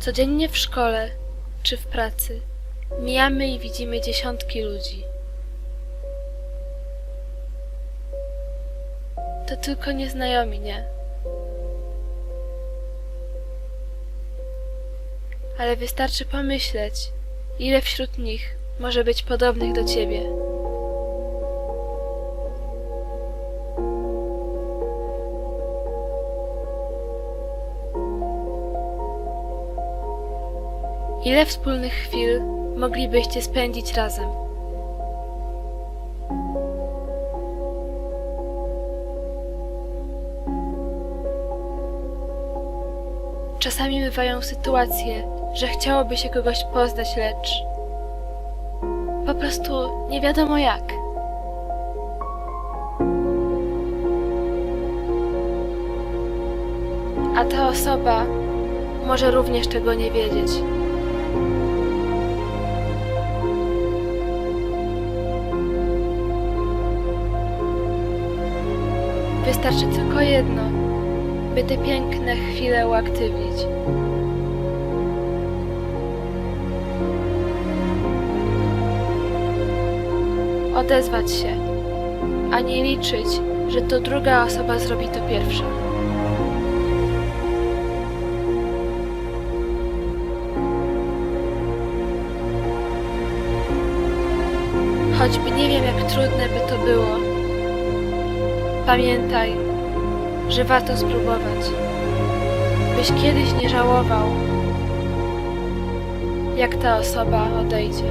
Codziennie w szkole czy w pracy mijamy i widzimy dziesiątki ludzi. To tylko nieznajomi, nie? Ale wystarczy pomyśleć, ile wśród nich może być podobnych do ciebie. Ile wspólnych chwil moglibyście spędzić razem? Czasami bywają sytuacje, że chciałoby się kogoś poznać, lecz po prostu nie wiadomo jak. A ta osoba może również tego nie wiedzieć. Wystarczy tylko jedno, by te piękne chwile uaktywnić. Odezwać się, a nie liczyć, że to druga osoba zrobi to pierwsza. Choćby nie wiem, jak trudne by to było, pamiętaj, że warto spróbować, byś kiedyś nie żałował, jak ta osoba odejdzie.